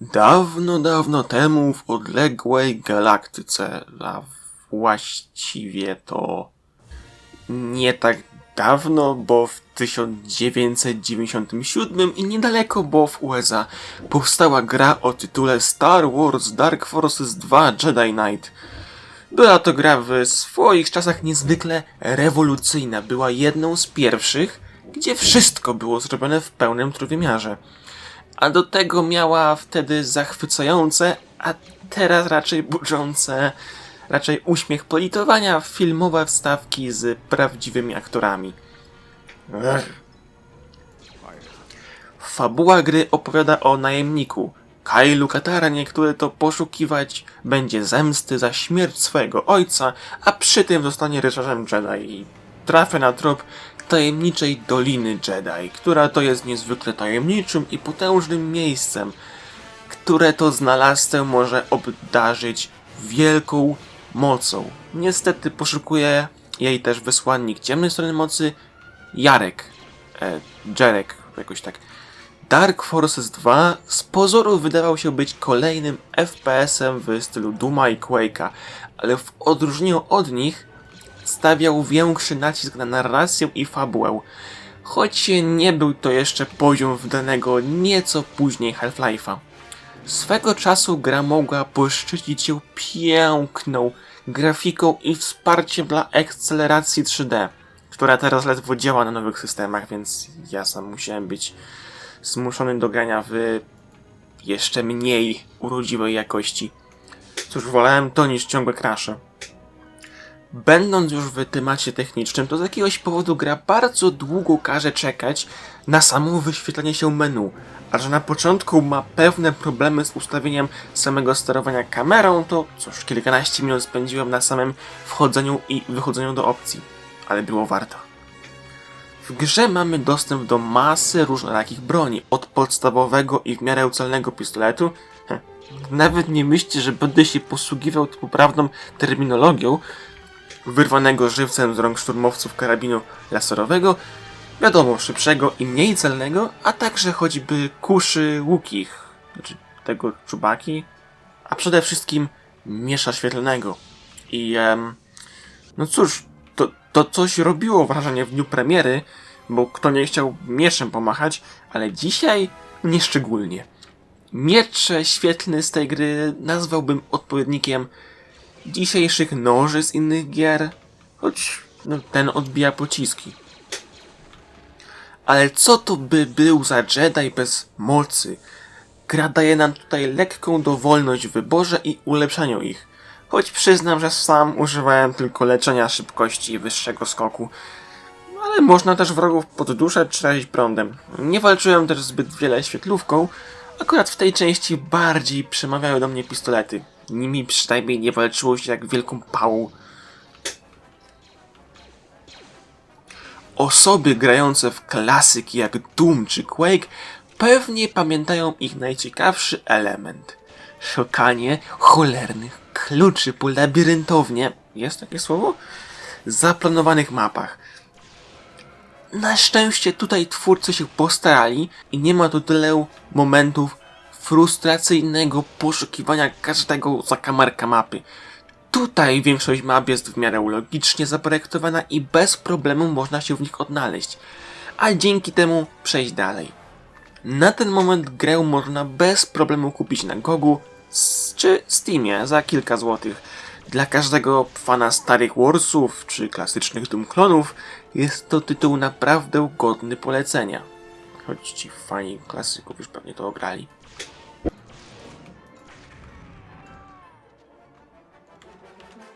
Dawno, dawno temu w odległej galaktyce, a właściwie to nie tak dawno, bo w 1997 i niedaleko, bo w USA powstała gra o tytule Star Wars Dark Forces 2 Jedi Knight. Była to gra w swoich czasach niezwykle rewolucyjna. Była jedną z pierwszych, gdzie wszystko było zrobione w pełnym trójwymiarze. A do tego miała wtedy zachwycające, a teraz raczej budzące, raczej uśmiech politowania filmowe wstawki z prawdziwymi aktorami. Ech. Fabuła gry opowiada o najemniku, Kailu Kataranie, który to poszukiwać będzie zemsty za śmierć swojego ojca, a przy tym zostanie rycerzem Jedi i trafia na trop tajemniczej Doliny Jedi, która to jest niezwykle tajemniczym i potężnym miejscem, które to znalazcę może obdarzyć wielką mocą. Niestety poszukuje jej też wysłannik ciemnej strony mocy, Jarek, e, jakoś tak. Dark Forces 2 z pozoru wydawał się być kolejnym FPS-em w stylu Duma i Quake'a, ale w odróżnieniu od nich stawiał większy nacisk na narrację i fabułę, choć nie był to jeszcze poziom wydanego nieco później Half-Life'a. Swego czasu gra mogła poszczycić się piękną grafiką i wsparciem dla akceleracji 3D, która teraz ledwo działa na nowych systemach, więc ja sam musiałem być zmuszony do grania w jeszcze mniej urodziwej jakości. Cóż, wolałem to niż ciągłe krasze. Będąc już w temacie technicznym, to z jakiegoś powodu gra bardzo długo każe czekać na samo wyświetlenie się menu. A że na początku ma pewne problemy z ustawieniem samego sterowania kamerą, to cóż, kilkanaście minut spędziłem na samym wchodzeniu i wychodzeniu do opcji. Ale było warto. W grze mamy dostęp do masy różnorakich broni, od podstawowego i w miarę celnego pistoletu. Heh, Nawet nie myślcie, że będę się posługiwał poprawną terminologią, wyrwanego żywcem z rąk szturmowców karabinu laserowego, wiadomo, szybszego i mniej celnego, a także choćby kuszy łukich, znaczy tego czubaki, a przede wszystkim miesza świetlnego. I em, no cóż, to, to coś robiło wrażenie w dniu premiery, bo kto nie chciał mieczem pomachać, ale dzisiaj nieszczególnie. Miecz świetlny z tej gry nazwałbym odpowiednikiem dzisiejszych noży z innych gier, choć no, ten odbija pociski. Ale co to by był za Jedi bez mocy? Gra daje nam tutaj lekką dowolność w wyborze i ulepszaniu ich. Choć przyznam, że sam używałem tylko leczenia szybkości i wyższego skoku. Ale można też wrogów pod duszę tracić prądem. Nie walczyłem też zbyt wiele świetlówką. Akurat w tej części bardziej przemawiały do mnie pistolety. Nimi przynajmniej nie walczyło się jak wielką pałą. Osoby grające w klasyki jak Doom czy Quake pewnie pamiętają ich najciekawszy element. Szukanie cholernych kluczy po labiryntownie, jest takie słowo? Zaplanowanych mapach. Na szczęście tutaj twórcy się postarali i nie ma tu tyle momentów frustracyjnego poszukiwania każdego zakamarka mapy. Tutaj większość map jest w miarę logicznie zaprojektowana i bez problemu można się w nich odnaleźć, a dzięki temu przejść dalej. Na ten moment grę można bez problemu kupić na Gogu czy Steamie za kilka złotych. Dla każdego fana starych Warsów czy klasycznych Doom klonów jest to tytuł naprawdę godny polecenia. Choć ci fani klasyków już pewnie to ograli.